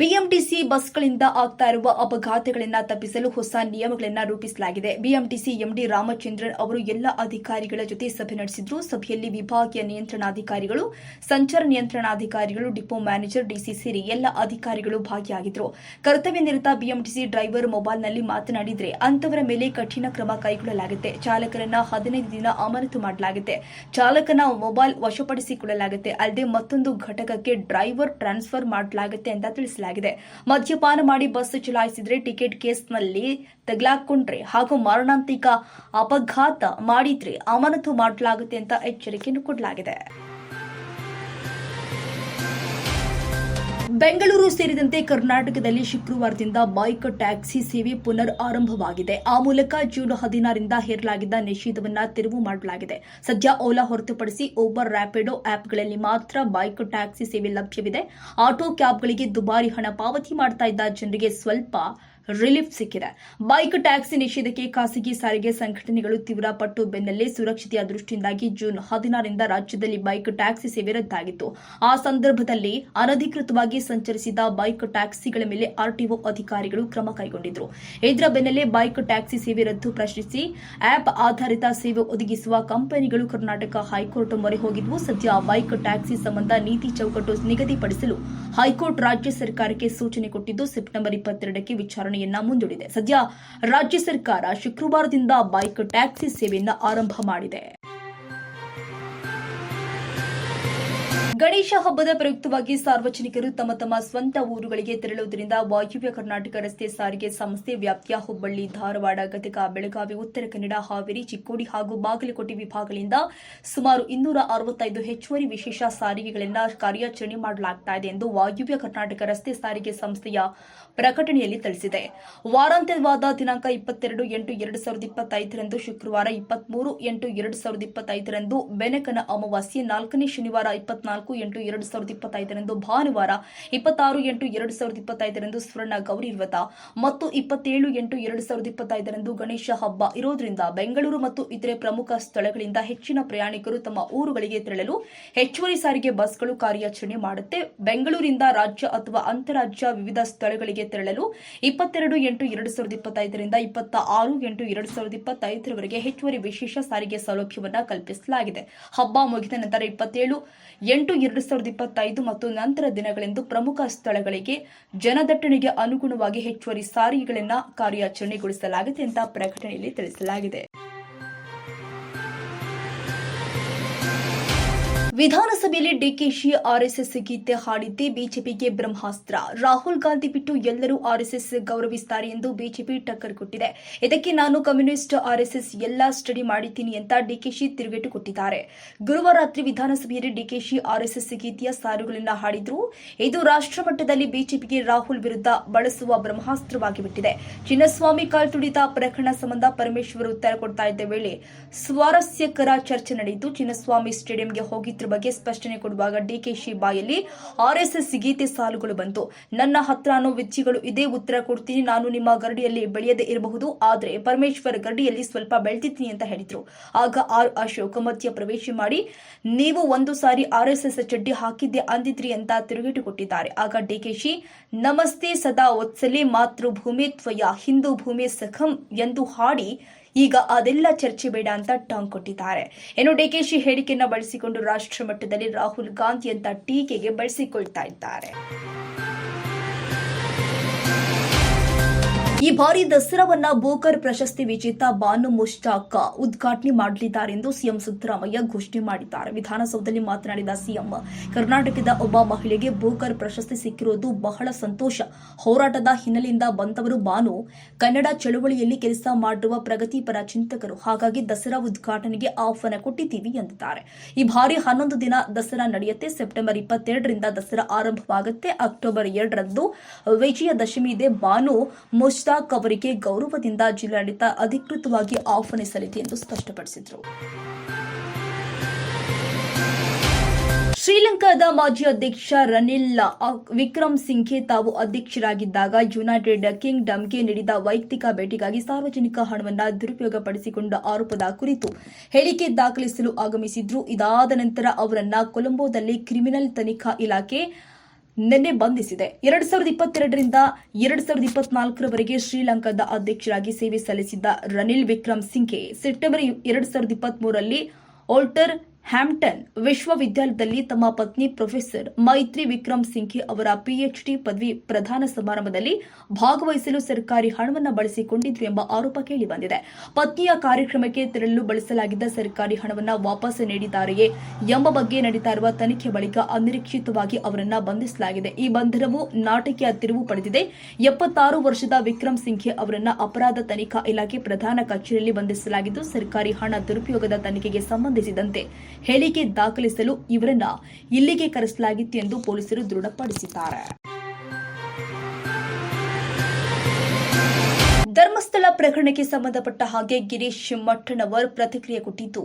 BMTC ಬಸ್ಗಳಿಂದ ಆಗ್ತಾ ಇರುವ ಅಪಘಾತಗಳನ್ನು ತಪ್ಪಿಸಲು ಹೊಸ ನಿಯಮಗಳನ್ನು ರೂಪಿಸಲಾಗಿದೆ. ಬಿಎಂಟಿಸಿ ಎಂಡಿ ರಾಮಚಂದ್ರನ್ ಅವರು ಎಲ್ಲ ಅಧಿಕಾರಿಗಳ ಜೊತೆ ಸಭೆ ನಡೆಸಿದ್ರು. ಸಭೆಯಲ್ಲಿ ವಿಭಾಗೀಯ ನಿಯಂತ್ರಣಾಧಿಕಾರಿಗಳು, ಸಂಚಾರ ನಿಯಂತ್ರಣಾಧಿಕಾರಿಗಳು, ಡಿಪೋ ಮ್ಯಾನೇಜರ್, ಡಿಸಿ ಸೇರಿ ಎಲ್ಲ ಅಧಿಕಾರಿಗಳು ಭಾಗಿಯಾಗಿದ್ರು. ಕರ್ತವ್ಯ ನಿರತ ಬಿಎಂಟಿಸಿ ಡ್ರೈವರ್ ಮೊಬೈಲ್ನಲ್ಲಿ ಮಾತನಾಡಿದರೆ ಅಂತವರ ಮೇಲೆ ಕಠಿಣ ಕ್ರಮ ಕೈಗೊಳ್ಳಲಾಗುತ್ತೆ. ಚಾಲಕರನ್ನ ಹದಿನೈದು ದಿನ ಅಮಾನತು ಮಾಡಲಾಗುತ್ತೆ. ಚಾಲಕನ ಮೊಬೈಲ್ ವಶಪಡಿಸಿಕೊಳ್ಳಲಾಗುತ್ತೆ. ಅಲ್ಲದೆ ಮತ್ತೊಂದು ಘಟಕಕ್ಕೆ ಡ್ರೈವರ್ ಟ್ರಾನ್ಸ್ಫರ್ ಮಾಡಲಾಗುತ್ತೆ ಅಂತ ತಿಳಿಸಲಾಗಿದೆ. ಮದ್ಯಪಾನ ಮಾಡಿ ಬಸ್ ಚಲಾಯಿಸಿದ್ರೆ ಟಿಕೆಟ್ ಕೇಸ್ನಲ್ಲಿ ತೆಗಲಾಕೊಂಡ್ರೆ ಹಾಗೂ ಮಾರಣಾಂತಿಕ ಅಪಘಾತ ಮಾಡಿದ್ರೆ ಅಮಾನತು ಮಾಡಲಾಗುತ್ತೆ ಅಂತ ಎಚ್ಚರಿಕೆಯನ್ನು ಕೊಡಲಾಗಿದೆ. ಬೆಂಗಳೂರು ಸೇರಿದಂತೆ ಕರ್ನಾಟಕದಲ್ಲಿ ಶುಕ್ರವಾರದಿಂದ ಬೈಕ್ ಟ್ಯಾಕ್ಸಿ ಸೇವೆ ಪುನರ್ ಆರಂಭವಾಗಿದೆ. ಆ ಮೂಲಕ ಜೂನ್ ಹದಿನಾರರಿಂದ ಹೇರಲಾಗಿದ್ದ ನಿಷೇಧವನ್ನು ತೆರವು ಮಾಡಲಾಗಿದೆ. ಸದ್ಯ ಓಲಾ ಹೊರತುಪಡಿಸಿ ಓಬರ್ ರ್ಯಾಪಿಡೋ ಆಪ್ಗಳಲ್ಲಿ ಮಾತ್ರ ಬೈಕ್ ಟ್ಯಾಕ್ಸಿ ಸೇವೆ ಲಭ್ಯವಿದೆ. ಆಟೋ ಕ್ಯಾಬ್ಗಳಿಗೆ ದುಬಾರಿ ಹಣ ಪಾವತಿ ಮಾಡ್ತಾ ಇದ್ದ ಜನರಿಗೆ ಸ್ವಲ್ಪ ರಿಲೀಫ್ ಸಿಕ್ಕಿದೆ. ಬೈಕ್, ಟ್ಯಾಕ್ಸಿ ನಿಷೇಧಕ್ಕೆ ಖಾಸಗಿ ಸಾರಿಗೆ ಸಂಘಟನೆಗಳು ತೀವ್ರ ಪಟ್ಟು ಬೆನ್ನಲ್ಲೇ ಸುರಕ್ಷತೆಯ ದೃಷ್ಟಿಯಿಂದಾಗಿ ಜೂನ್ ಹದಿನಾರರಿಂದ ರಾಜ್ಯದಲ್ಲಿ ಬೈಕ್, ಟ್ಯಾಕ್ಸಿ ಸೇವೆ ರದ್ದಾಗಿತ್ತು. ಆ ಸಂದರ್ಭದಲ್ಲಿ ಅನಧಿಕೃತವಾಗಿ ಸಂಚರಿಸಿದ ಬೈಕ್, ಟ್ಯಾಕ್ಸಿಗಳ ಮೇಲೆ ಆರ್ಟಿಒ ಅಧಿಕಾರಿಗಳು ಕ್ರಮ ಕೈಗೊಂಡಿದ್ರು. ಇದರ ಬೆನ್ನಲ್ಲೇ ಬೈಕ್, ಟ್ಯಾಕ್ಸಿ ಸೇವೆ ರದ್ದು ಪ್ರಶ್ನಿಸಿ ಆಪ್ ಆಧಾರಿತ ಸೇವೆ ಒದಗಿಸುವ ಕಂಪನಿಗಳು ಕರ್ನಾಟಕ ಹೈಕೋರ್ಟ್ ಮೊರೆ ಹೋಗಿದ್ವು. ಸದ್ಯ ಬೈಕ್, ಟ್ಯಾಕ್ಸಿ ಸಂಬಂಧ ನೀತಿ ಚೌಕಟ್ಟು ನಿಗದಿಪಡಿಸಲು ಹೈಕೋರ್ಟ್ ರಾಜ್ಯ ಸರ್ಕಾರಕ್ಕೆ ಸೂಚನೆ ಕೊಟ್ಟಿದ್ದು, ಸೆಪ್ಟೆಂಬರ್ ಇಪ್ಪತ್ತೆರಡಕ್ಕೆ ವಿಚಾರಣೆಯನ್ನ ಮುಂದೂಡಿದೆ. ಸದ್ಯ ರಾಜ್ಯ ಸರ್ಕಾರ ಶುಕ್ರವಾರದಿಂದ ಬೈಕ್ ಟ್ಯಾಕ್ಸಿ ಸೇವೆಯನ್ನ ಆರಂಭ ಮಾಡಿದೆ. ಗಣೇಶ ಹಬ್ಬದ ಪ್ರಯುಕ್ತವಾಗಿ ಸಾರ್ವಜನಿಕರು ತಮ್ಮ ತಮ್ಮ ಸ್ವಂತ ಊರುಗಳಿಗೆ ತೆರಳುವುದರಿಂದ ವಾಯುವ್ಯ ಕರ್ನಾಟಕ ರಸ್ತೆ ಸಾರಿಗೆ ಸಂಸ್ಥೆ ವ್ಯಾಪ್ತಿಯ ಹುಬ್ಬಳ್ಳಿ, ಧಾರವಾಡ, ಗದಗ, ಬೆಳಗಾವಿ, ಉತ್ತರ ಕನ್ನಡ, ಹಾವೇರಿ, ಚಿಕ್ಕೋಡಿ ಹಾಗೂ ಬಾಗಲಕೋಟೆ ವಿಭಾಗಗಳಿಂದ ಸುಮಾರು ಇನ್ನೂರ ಅರವತ್ತೈದು ಹೆಚ್ಚುವರಿ ವಿಶೇಷ ಸಾರಿಗೆಗಳನ್ನು ಕಾರ್ಯಾಚರಣೆ ಮಾಡಲಾಗುತ್ತಿದೆ ಎಂದು ವಾಯುವ್ಯ ಕರ್ನಾಟಕ ರಸ್ತೆ ಸಾರಿಗೆ ಸಂಸ್ಥೆಯ ಪ್ರಕಟಣೆಯಲ್ಲಿ ತಿಳಿಸಿದೆ. ವಾರಾಂತ್ಯವಾದ ದಿನಾಂಕ ಇಪ್ಪತ್ತೆರಡು ಎಂಟು ಎರಡು ಸಾವಿರದ ಇಪ್ಪತ್ತೈದರಂದು ಶುಕ್ರವಾರ ಇಪ್ಪತ್ಮೂರು ಎಂಟು ಎರಡು ಸಾವಿರದ ಇಪ್ಪತ್ತೈದರಂದು ಬೆನಕನ ಅಮಾವಾಸ್ಯೆ ನಾಲ್ಕನೇ ಶನಿವಾರ ಇಪ್ಪತ್ನಾಲ್ಕು ಎಂಟು ಎರಡು ಸಾವಿರದ ಇಪ್ಪತ್ತೈದರಂದು ಭಾನುವಾರ, ಇಪ್ಪತ್ತಾರು ಎಂಟು ಎರಡು ಸಾವಿರದ ಇಪ್ಪತ್ತೈದರಂದು ಸ್ವರ್ಣ ಗೌರಿ ವ್ರತ ಮತ್ತು ಇಪ್ಪತ್ತೇಳು ಎಂಟು ಎರಡು ಸಾವಿರದ ಇಪ್ಪತ್ತೈದರಂದು ಗಣೇಶ ಹಬ್ಬ ಇರೋದ್ರಿಂದ ಬೆಂಗಳೂರು ಮತ್ತು ಇತರೆ ಪ್ರಮುಖ ಸ್ಥಳಗಳಿಂದ ಹೆಚ್ಚಿನ ಪ್ರಯಾಣಿಕರು ತಮ್ಮ ಊರುಗಳಿಗೆ ತೆರಳಲು ಹೆಚ್ಚುವರಿ ಸಾರಿಗೆ ಬಸ್ಗಳು ಕಾರ್ಯಾಚರಣೆ ಮಾಡುತ್ತೆ. ಬೆಂಗಳೂರಿಂದ ರಾಜ್ಯ ಅಥವಾ ಅಂತಾರಾಜ್ಯ ವಿವಿಧ ಸ್ಥಳಗಳಿಗೆ ತೆರಳಲು ಇಪ್ಪತ್ತೆರಡು ಎಂಟು ಎರಡು ಸಾವಿರದ ಇಪ್ಪತ್ತೈದರಿಂದ ಇಪ್ಪತ್ತ ಆರು ಎಂಟು ಎರಡು ಸಾವಿರದ ಇಪ್ಪತ್ತೈದರವರೆಗೆ ಹೆಚ್ಚುವರಿ ವಿಶೇಷ ಸಾರಿಗೆ ಸೌಲಭ್ಯವನ್ನು ಕಲ್ಪಿಸಲಾಗಿದೆ. ಹಬ್ಬ ಮುಗಿದ ನಂತರ ಇಪ್ಪತ್ತೇಳು ಎಂಟು ಎರಡು ಸಾವಿರದ ಇಪ್ಪತ್ತೈದು ಮತ್ತು ನಂತರ ದಿನಗಳೆಂದು ಪ್ರಮುಖ ಸ್ಥಳಗಳಿಗೆ ಜನದಟ್ಟಣೆಗೆ ಅನುಗುಣವಾಗಿ ಹೆಚ್ಚುವರಿ ಸಾರಿಗೆಗಳನ್ನು ಕಾರ್ಯಾಚರಣೆಗೊಳಿಸಲಾಗಿದೆ ಅಂತ ಪ್ರಕಟಣೆಯಲ್ಲಿ ತಿಳಿಸಲಾಗಿದೆ. ವಿಧಾನಸಭೆಯಲ್ಲಿ ಡಿಕೆಶಿ ಆರ್ಎಸ್ಎಸ್ ಗೀತೆ ಹಾಡಿದ್ದೇ ಬಿಜೆಪಿಗೆ ಬ್ರಹ್ಮಾಸ್ತ್ರ. ರಾಹುಲ್ ಗಾಂಧಿ ಬಿಟ್ಟು ಎಲ್ಲರೂ ಆರ್ಎಸ್ಎಸ್ ಗೌರವಿಸುತ್ತಾರೆ ಎಂದು ಬಿಜೆಪಿ ಟಕ್ಕರ್ ಕೊಟ್ಟಿದೆ. ಇದಕ್ಕೆ ನಾನು ಕಮ್ಯುನಿಸ್ಟ್ ಆರ್ಎಸ್ಎಸ್ ಎಲ್ಲ ಸ್ಟಡಿ ಮಾಡಿದ್ದೀನಿ ಅಂತ ಡಿಕೆಶಿ ತಿರುಗೇಟು ಕೊಟ್ಟಿದ್ದಾರೆ. ಗುರುವಾರ ರಾತ್ರಿ ವಿಧಾನಸಭೆಯಲ್ಲಿ ಡಿಕೆಶಿ ಆರ್ಎಸ್ಎಸ್ ಗೀತೆಯ ಸಾರುಗಳನ್ನು ಹಾಡಿದ್ರು. ಇದು ರಾಷ್ಟ್ರಮಟ್ಟದಲ್ಲಿ ಬಿಜೆಪಿಗೆ ರಾಹುಲ್ ವಿರುದ್ಧ ಬಳಸುವ ಬ್ರಹ್ಮಾಸ್ತ್ರವಾಗಿ ಬಿಟ್ಟಿದೆ ಚಿನ್ನಸ್ವಾಮಿ ಕಾಲ್ತುಳಿತ ಪ್ರಕರಣ ಸಂಬಂಧ ಪರಮೇಶ್ವರ್ ಉತ್ತರ ಕೊಡ್ತಾ ಇದ್ದ ವೇಳೆ ಸ್ವಾರಸ್ಯಕರ ಚರ್ಚೆ ನಡೆಯಿತು. ಚಿನ್ನಸ್ವಾಮಿ ಸ್ಟೇಡಿಯಂಗೆ ಹೋಗಿದ್ರ. ಬಗ್ಗೆ ಸ್ಪಷ್ಟನೆ ಕೊಡುವಾಗ ಡಿಕೆಶಿ ಬಾಯಲ್ಲಿ ಆರ್ಎಸ್ಎಸ್ ಗೀತೆ ಸಾಲುಗಳು ಬಂತು. ನನ್ನ ಹತ್ರನೂ ವಿಚ್ಚಿಗಳು ಇದೇ ಉತ್ತರ ಕೊಡ್ತೀನಿ. ನಾನು ನಿಮ್ಮ ಗರಡಿಯಲ್ಲಿ ಬೆಳೆಯದೇ ಇರಬಹುದು. ಆದರೆ ಪರಮೇಶ್ವರ್ ಗರಡಿಯಲ್ಲಿ ಸ್ವಲ್ಪ ಬೆಳೆದಿದ್ದೀನಿ ಅಂತ ಹೇಳಿದ್ರು. ಆಗ ಆರ್ ಅಶೋಕ್ ಮಧ್ಯ ಪ್ರವೇಶ ಮಾಡಿ, ನೀವು ಒಂದು ಸಾರಿ ಆರ್ಎಸ್ಎಸ್ ಚಡ್ಡಿ ಹಾಕಿದ್ದೆ ಅಂದಿದ್ರಿ ಅಂತ ತಿರುಗೇಟು ಕೊಟ್ಟಿದ್ದಾರೆ ಆಗ ಡಿಕೆಶಿ ನಮಸ್ತೆ ಸದಾ ಒತ್ಸಲಿ, ಮಾತೃಭೂಮಿ ತ್ವಯ, ಹಿಂದೂ ಭೂಮಿ ಸಖಂ ಎಂದು ಹಾಡಿ ಈಗ ಅದೆಲ್ಲ ಚರ್ಚೆ ಬೇಡ ಅಂತ ಟಾಂಗ್ ಕೊಟ್ಟಿದ್ದಾರೆ. ಏನು ಡಿಕೆಶಿ ಹೇಳಿಕೆಯನ್ನ ಬಳಸಿಕೊಂಡು ರಾಷ್ಟ್ರ ಮಟ್ಟದಲ್ಲಿ ರಾಹುಲ್ ಗಾಂಧಿ ಅಂತ ಟೀಕೆಗೆ ಬಳಸಿಕೊಳ್ತಾ ಇದ್ದಾರೆ. ಈ ಬಾರಿ ದಸರಾವನ್ನ ಬೋಕರ್ ಪ್ರಶಸ್ತಿ ವಿಜೇತ ಬಾನು ಮುಷ್ಟಾಕ್ ಉದ್ಘಾಟನೆ ಮಾಡಲಿದ್ದಾರೆ ಎಂದು ಸಿಎಂ ಸಿದ್ದರಾಮಯ್ಯ ಘೋಷಣೆ ಮಾಡಿದ್ದಾರೆ. ವಿಧಾನಸೌಧದಲ್ಲಿ ಮಾತನಾಡಿದ ಸಿಎಂ, ಕರ್ನಾಟಕದ ಒಬ್ಬ ಮಹಿಳೆಗೆ ಬೋಕರ್ ಪ್ರಶಸ್ತಿ ಸಿಕ್ಕಿರುವುದು ಬಹಳ ಸಂತೋಷ. ಹೋರಾಟದ ಹಿನ್ನೆಲೆಯಿಂದ ಬಂದವರು ಬಾನು. ಕನ್ನಡ ಚಳುವಳಿಯಲ್ಲಿ ಕೆಲಸ ಮಾಡಿರುವ ಪ್ರಗತಿಪರ ಚಿಂತಕರು. ಹಾಗಾಗಿ ದಸರಾ ಉದ್ಘಾಟನೆಗೆ ಆಹ್ವಾನ ಕೊಟ್ಟಿದ್ದೀವಿ ಎಂದಿದ್ದಾರೆ. ಈ ಬಾರಿ ಹನ್ನೊಂದು ದಿನ ದಸರಾ ನಡೆಯುತ್ತೆ. ಸೆಪ್ಟೆಂಬರ್ ಇಪ್ಪತ್ತೆರಡರಿಂದ ದಸರಾ ಆರಂಭವಾಗುತ್ತೆ. ಅಕ್ಟೋಬರ್ ಎರಡರಂದು ವಿಜಯದಶಮಿ ಇದೆ. ಬಾನು ಮುಷ್ತಾಕ್ ಅವರಿಗೆ ಗೌರವದಿಂದ ಜಿಲ್ಲಾಡಳಿತ ಅಧಿಕೃತವಾಗಿ ಆಹ್ವಾನಿಸಲಿದೆ ಎಂದು ಸ್ಪಷ್ಟಪಡಿಸಿದರು. ಶ್ರೀಲಂಕಾದ ಮಾಜಿ ಅಧ್ಯಕ್ಷ ರನಿಲ್ ವಿಕ್ರಮ್ ಸಿಂಘೆ ತಾವು ಅಧ್ಯಕ್ಷರಾಗಿದ್ದಾಗ ಯುನೈಟೆಡ್ ಕಿಂಗ್ಡಮ್ಗೆ ನೀಡಿದ ವೈಯಕ್ತಿಕ ಭೇಟಿಗಾಗಿ ಸಾರ್ವಜನಿಕ ಹಣವನ್ನು ದುರುಪಯೋಗಪಡಿಸಿಕೊಂಡ ಆರೋಪದ ಕುರಿತು ಹೇಳಿಕೆ ದಾಖಲಿಸಲು ಆಗಮಿಸಿದ್ರು. ಇದಾದ ನಂತರ ಅವರನ್ನು ಕೊಲಂಬೋದಲ್ಲಿ ಕ್ರಿಮಿನಲ್ ತನಿಖಾ ಇಲಾಖೆ ನಿನ್ನೆ ಬಂಧಿಸಿದೆ. ಎರಡ್ ಸಾವಿರದ ಇಪ್ಪತ್ತೆರಡರಿಂದ ಎರಡ್ ಸಾವಿರದ ಇಪ್ಪತ್ನಾಲ್ಕರವರೆಗೆ ಶ್ರೀಲಂಕಾದ ಅಧ್ಯಕ್ಷರಾಗಿ ಸೇವೆ ಸಲ್ಲಿಸಿದ್ದ ರನಿಲ್ ವಿಕ್ರಮ್ ಸಿಂಘೆ, ಸೆಪ್ಟೆಂಬರ್ ಎರಡ್ ಸಾವಿರದ ಇಪ್ಪತ್ಮೂರರಲ್ಲಿ ಓಲ್ಟರ್ ಹ್ಯಾಂಪ್ಟನ್ ವಿಶ್ವವಿದ್ಯಾಲಯದಲ್ಲಿ ತಮ್ಮ ಪತ್ನಿ ಪ್ರೊಫೆಸರ್ ಮೈತ್ರಿ ವಿಕ್ರಮ್ ಸಿಂಘೆ ಅವರ ಪಿಎಚ್ಡಿ ಪದವಿ ಪ್ರದಾನ ಸಮಾರಂಭದಲ್ಲಿ ಭಾಗವಹಿಸಲು ಸರ್ಕಾರಿ ಹಣವನ್ನು ಬಳಸಿಕೊಂಡಿದ್ರು ಎಂಬ ಆರೋಪ ಕೇಳಿಬಂದಿದೆ. ಪತ್ನಿಯ ಕಾರ್ಯಕ್ರಮಕ್ಕೆ ತೆರಳಲು ಬಳಸಲಾಗಿದ್ದ ಸರ್ಕಾರಿ ಹಣವನ್ನು ವಾಪಸ್ ನೀಡಿದ್ದಾರೆಯೇ ಎಂಬ ಬಗ್ಗೆ ನಡೀತಾ ಇರುವ ತನಿಖೆ ಬಳಿಕ ಅನಿರೀಕ್ಷಿತವಾಗಿ ಅವರನ್ನ ಬಂಧಿಸಲಾಗಿದೆ. ಈ ಬಂಧನವು ನಾಟಕೀಯ ತಿರುವು ಪಡೆದಿದೆ. ಎಪ್ಪತ್ತಾರು ವರ್ಷದ ವಿಕ್ರಮ್ ಸಿಂಘೆ ಅವರನ್ನ ಅಪರಾಧ ತನಿಖಾ ಇಲಾಖೆ ಪ್ರಧಾನ ಕಚೇರಿಯಲ್ಲಿ ಬಂಧಿಸಲಾಗಿದ್ದು, ಸರ್ಕಾರಿ ಹಣ ದುರುಪಯೋಗದ ತನಿಖೆಗೆ ಸಂಬಂಧಿಸಿದಂತೆ ಹೇಳಿಕೆ ದಾಖಲಿಸಲು ಇವರನ್ನ ಇಲ್ಲಿಗೆ ಕರೆಸಲಾಗಿತ್ತು ಎಂದು ಪೊಲೀಸರು ದೃಢಪಡಿಸಿದ್ದಾರೆ. ಧರ್ಮಸ್ಥಳ ಪ್ರಕರಣಕ್ಕೆ ಸಂಬಂಧಪಟ್ಟ ಹಾಗೆ ಗಿರೀಶ್ ಮಠಣವರ್ ಪ್ರತಿಕ್ರಿಯೆ ಕೊಟ್ಟಿದ್ದು,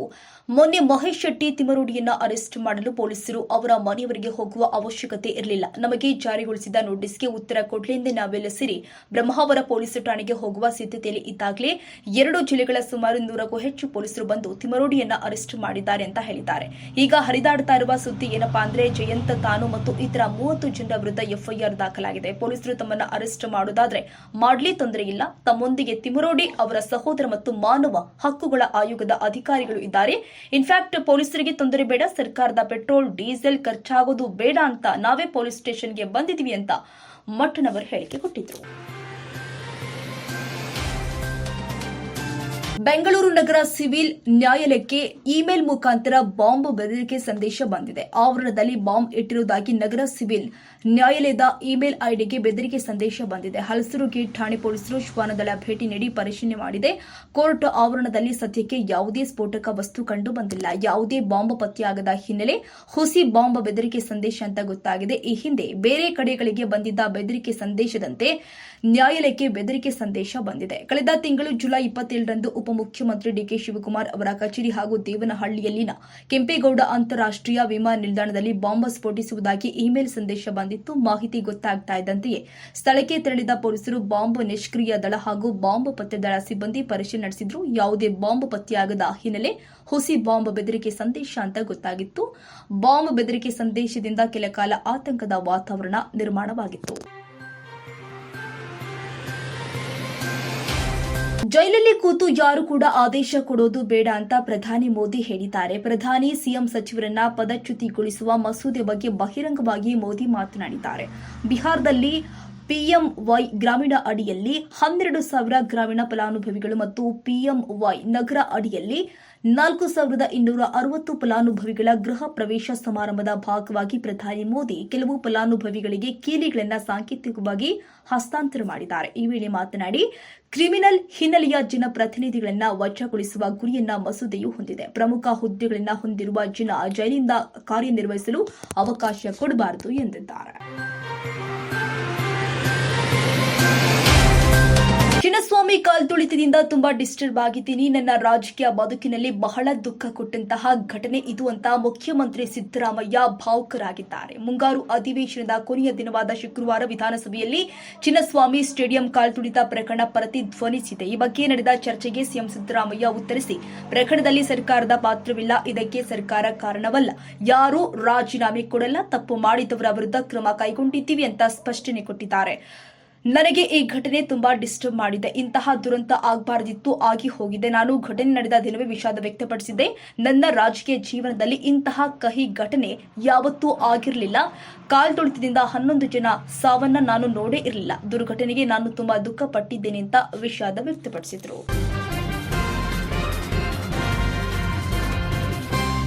ಮೊನ್ನೆ ಮಹೇಶ್ ಶೆಟ್ಟಿ ತಿಮರೋಡಿಯನ್ನ ಅರೆಸ್ಟ್ ಮಾಡಲು ಪೊಲೀಸರು ಅವರ ಮನೆಯವರಿಗೆ ಹೋಗುವ ಅವಶ್ಯಕತೆ ಇರಲಿಲ್ಲ. ನಮಗೆ ಜಾರಿಗೊಳಿಸಿದ ನೋಟಿಸ್ಗೆ ಉತ್ತರ ಕೊಡಲೆಂದೇ ನಾವೆಲ್ಲ ಸೇರಿ ಬ್ರಹ್ಮಾವರ ಪೊಲೀಸ್ ಠಾಣೆಗೆ ಹೋಗುವ ಸಿದ್ಧತೆಯಲ್ಲಿ ಇದ್ದಾಗಲೇ ಎರಡು ಜಿಲ್ಲೆಗಳ ಸುಮಾರು ನೂರಕ್ಕೂ ಹೆಚ್ಚು ಪೊಲೀಸರು ಬಂದು ತಿಮರೋಡಿಯನ್ನ ಅರೆಸ್ಟ್ ಮಾಡಿದ್ದಾರೆ ಅಂತ ಹೇಳಿದ್ದಾರೆ. ಈಗ ಹರಿದಾಡ್ತಾ ಇರುವ ಸುದ್ದಿ ಏನಪ್ಪಾ ಅಂದ್ರೆ, ಜಯಂತ ತಾನು ಮತ್ತು ಇತರ ಮೂವತ್ತು ಜನರ ವಿರುದ್ಧ ಎಫ್ಐಆರ್ ದಾಖಲಾಗಿದೆ. ಪೊಲೀಸರು ತಮ್ಮನ್ನ ಅರೆಸ್ಟ್ ಮಾಡೋದಾದ್ರೆ ಮಾಡಲಿ ತೊಂದರೆ ಇಲ್ಲ. ತಮ್ಮೊಂದಿಗೆ ತಿಮರೋಡಿ ಅವರ ಸಹೋದರ ಮತ್ತು ಮಾನವ ಹಕ್ಕುಗಳ ಆಯೋಗದ ಅಧಿಕಾರಿಗಳು ಇದ್ದಾರೆ. ಇನ್ಫ್ಯಾಕ್ಟ್ ಪೊಲೀಸರಿಗೆ ತೊಂದರೆ ಬೇಡ, ಸರ್ಕಾರದ ಪೆಟ್ರೋಲ್, ಡೀಸೆಲ್ ಖರ್ಚಾಗೋದು ಬೇಡ ಅಂತ ನಾವೇ ಪೊಲೀಸ್ ಸ್ಟೇಷನ್ಗೆ ಬಂದಿದ್ದೀವಿ ಅಂತ ಮಠನವರ್ ಹೇಳಿಕೆ ಕೊಟ್ಟಿದ್ರು. ಬೆಂಗಳೂರು ನಗರ ಸಿವಿಲ್ ನ್ಯಾಯಾಲಯಕ್ಕೆ ಇಮೇಲ್ ಮುಖಾಂತರ ಬಾಂಬ್ ಬೆದರಿಕೆ ಸಂದೇಶ ಬಂದಿದೆ. ಆವರಣದಲ್ಲಿ ಬಾಂಬ್ ಇಟ್ಟಿರುವುದಾಗಿ ನಗರ ಸಿವಿಲ್ ನ್ಯಾಯಾಲಯದ ಇಮೇಲ್ ಐಡಿಗೆ ಬೆದರಿಕೆ ಸಂದೇಶ ಬಂದಿದೆ. ಹಲಸೂರು ಗೇಟ್ ಠಾಣೆ ಪೊಲೀಸರು ಶ್ವಾನದಳ ಭೇಟಿ ನೀಡಿ ಪರಿಶೀಲನೆ ಮಾಡಿದೆ. ಕೋರ್ಟ್ ಆವರಣದಲ್ಲಿ ಸದ್ಯಕ್ಕೆ ಯಾವುದೇ ಸ್ಫೋಟಕ ವಸ್ತು ಕಂಡು ಬಂದಿಲ್ಲ. ಯಾವುದೇ ಬಾಂಬ್ ಪತ್ತೆಯಾಗದ ಹಿನ್ನೆಲೆ ಹುಸಿ ಬಾಂಬ್ ಬೆದರಿಕೆ ಸಂದೇಶ ಅಂತ ಗೊತ್ತಾಗಿದೆ. ಈ ಹಿಂದೆ ಬೇರೆ ಕಡೆಗಳಿಗೆ ಬಂದಿದ್ದ ಬೆದರಿಕೆ ಸಂದೇಶದಂತೆ ನ್ಯಾಯಾಲಯಕ್ಕೆ ಬೆದರಿಕೆ ಸಂದೇಶ ಬಂದಿದೆ. ಕಳೆದ ತಿಂಗಳು ಜುಲೈ ಇಪ್ಪತ್ತೇಳರಂದು ಉಪಮುಖ್ಯಮಂತ್ರಿ ಡಿಕೆ ಶಿವಕುಮಾರ್ ಅವರ ಕಚೇರಿ ಹಾಗೂ ದೇವನಹಳ್ಳಿಯಲ್ಲಿನ ಕೆಂಪೇಗೌಡ ಅಂತಾರಾಷ್ಟ್ರೀಯ ವಿಮಾನ ನಿಲ್ದಾಣದಲ್ಲಿ ಬಾಂಬ್ ಸ್ಫೋಟಿಸುವುದಾಗಿ ಇಮೇಲ್ ಸಂದೇಶ ಬಂದಿತ್ತು. ಮಾಹಿತಿ ಗೊತ್ತಾಗ್ತಾ ಇದ್ದಂತೆಯೇ ಸ್ಥಳಕ್ಕೆ ತೆರಳಿದ ಪೊಲೀಸರು ಬಾಂಬ್ ನಿಷ್ಕ್ರಿಯ ದಳ ಹಾಗೂ ಬಾಂಬ್ ಪತ್ತೆ ದಳ ಸಿಬ್ಬಂದಿ ಪರಿಶೀಲನೆ ನಡೆಸಿದ್ರು. ಯಾವುದೇ ಬಾಂಬ್ ಪತ್ತೆಯಾಗದ ಹಿನ್ನೆಲೆ ಹುಸಿ ಬಾಂಬ್ ಬೆದರಿಕೆ ಸಂದೇಶ ಅಂತ ಗೊತ್ತಾಗಿತ್ತು. ಬಾಂಬ್ ಬೆದರಿಕೆ ಸಂದೇಶದಿಂದ ಕೆಲ ಕಾಲ ಆತಂಕದ ವಾತಾವರಣ ನಿರ್ಮಾಣವಾಗಿತ್ತು. ಜೈಲಲ್ಲಿ ಕೂತು ಯಾರು ಕೂಡ ಆದೇಶ ಕೊಡೋದು ಬೇಡ ಅಂತ ಪ್ರಧಾನಿ ಮೋದಿ ಹೇಳಿದ್ದಾರೆ. ಪ್ರಧಾನಿ, ಸಿಎಂ ಸಚಿವರನ್ನ ಪದಚ್ಯುತಿಗೊಳಿಸುವ ಮಸೂದೆ ಬಗ್ಗೆ ಬಹಿರಂಗವಾಗಿ ಮೋದಿ ಮಾತನಾಡಿದ್ದಾರೆ. ಬಿಹಾರದಲ್ಲಿ ಪಿಎಂವೈ ಗ್ರಾಮೀಣ ಅಡಿಯಲ್ಲಿ ಹನ್ನೆರಡು ಸಾವಿರ ಗ್ರಾಮೀಣ ಫಲಾನುಭವಿಗಳು ಮತ್ತು ಪಿಎಂ ವೈ ನಗರ ಅಡಿಯಲ್ಲಿ ನಾಲ್ಕು ಸಾವಿರದ ಇನ್ನೂರ ಅರವತ್ತು ಫಲಾನುಭವಿಗಳ ಗೃಹ ಪ್ರವೇಶ ಸಮಾರಂಭದ ಭಾಗವಾಗಿ ಪ್ರಧಾನಿ ಮೋದಿ ಕೆಲವು ಫಲಾನುಭವಿಗಳಿಗೆ ಕೀಲಿಗಳನ್ನು ಸಾಂಕೇತಿಕವಾಗಿ ಹಸ್ತಾಂತರ ಮಾಡಿದ್ದಾರೆ. ಈ ವೇಳೆ ಮಾತನಾಡಿ, ಕ್ರಿಮಿನಲ್ ಹಿನ್ನೆಲೆಯ ಜನಪ್ರತಿನಿಧಿಗಳನ್ನು ವಜಾಗೊಳಿಸುವ ಗುರಿಯನ್ನ ಮಸೂದೆಯು ಹೊಂದಿದೆ. ಪ್ರಮುಖ ಹುದ್ದೆಗಳನ್ನು ಹೊಂದಿರುವ ಜನ ಜೈಲಿಂದ ಕಾರ್ಯನಿರ್ವಹಿಸಲು ಅವಕಾಶ ಕೊಡಬಾರದು ಎಂದಿದ್ದಾರೆ. ಚಿನ್ನಸ್ವಾಮಿ ಕಾಲ್ತುಳಿತದಿಂದ ತುಂಬಾ ಡಿಸ್ಟರ್ಬ್ ಆಗಿದ್ದೀನಿ. ನನ್ನ ರಾಜಕೀಯ ಬದುಕಿನಲ್ಲಿ ಬಹಳ ದುಃಖ ಕೊಟ್ಟಂತಹ ಘಟನೆ ಇದು ಅಂತ ಮುಖ್ಯಮಂತ್ರಿ ಸಿದ್ದರಾಮಯ್ಯ ಭಾವುಕರಾಗಿದ್ದಾರೆ ಮುಂಗಾರು ಅಧಿವೇಶನದ ಕೊನೆಯ ದಿನವಾದ ಶುಕ್ರವಾರ ವಿಧಾನಸಭೆಯಲ್ಲಿ ಚಿನ್ನಸ್ವಾಮಿ ಸ್ಟೇಡಿಯಂ ಕಾಲ್ತುಳಿತ ಪ್ರಕರಣ ಪ್ರತಿಧ್ವನಿಸಿದೆ. ಈ ಬಗ್ಗೆ ನಡೆದ ಚರ್ಚೆಗೆ ಸಿಎಂ ಸಿದ್ದರಾಮಯ್ಯ ಉತ್ತರಿಸಿ, ಪ್ರಕರಣದಲ್ಲಿ ಸರ್ಕಾರದ ಪಾತ್ರವಿಲ್ಲ, ಇದಕ್ಕೆ ಸರ್ಕಾರ ಕಾರಣವಲ್ಲ. ಯಾರೂ ರಾಜೀನಾಮೆ ಕೊಡಲ್ಲ, ತಪ್ಪು ಮಾಡಿದವರ ವಿರುದ್ಧ ಕ್ರಮ ಕೈಗೊಂಡಿದ್ದೀವಿ ಅಂತ ಸ್ಪಷ್ಟನೆ ಕೊಟ್ಟಿದ್ದಾರೆ. ನನಗೆ ಈ ಘಟನೆ ತುಂಬಾ ಡಿಸ್ಟರ್ಬ್ ಮಾಡಿದೆ. ಇಂತಹ ದುರಂತ ಆಗಬಾರದಿತ್ತು, ಆಗಿ ಹೋಗಿದೆ. ನಾನು ಘಟನೆ ನಡೆದ ದಿನವೇ ವಿಷಾದ ವ್ಯಕ್ತಪಡಿಸಿದ್ದೆ ನನ್ನ ರಾಜಕೀಯ ಜೀವನದಲ್ಲಿ ಇಂತಹ ಕಹಿ ಘಟನೆ ಯಾವತ್ತೂ ಆಗಿರಲಿಲ್ಲ. ಕಾಲ್ತುಳಿತದಿಂದ ಹನ್ನೊಂದು ಜನ ಸಾವನ್ನ ನಾನು ನೋಡೇ ಇರಲಿಲ್ಲ. ದುರ್ಘಟನೆಗೆ ನಾನು ತುಂಬಾ ದುಃಖ ಪಟ್ಟಿದ್ದೇನೆ ಅಂತ ವಿಷಾದ ವ್ಯಕ್ತಪಡಿಸಿದರು.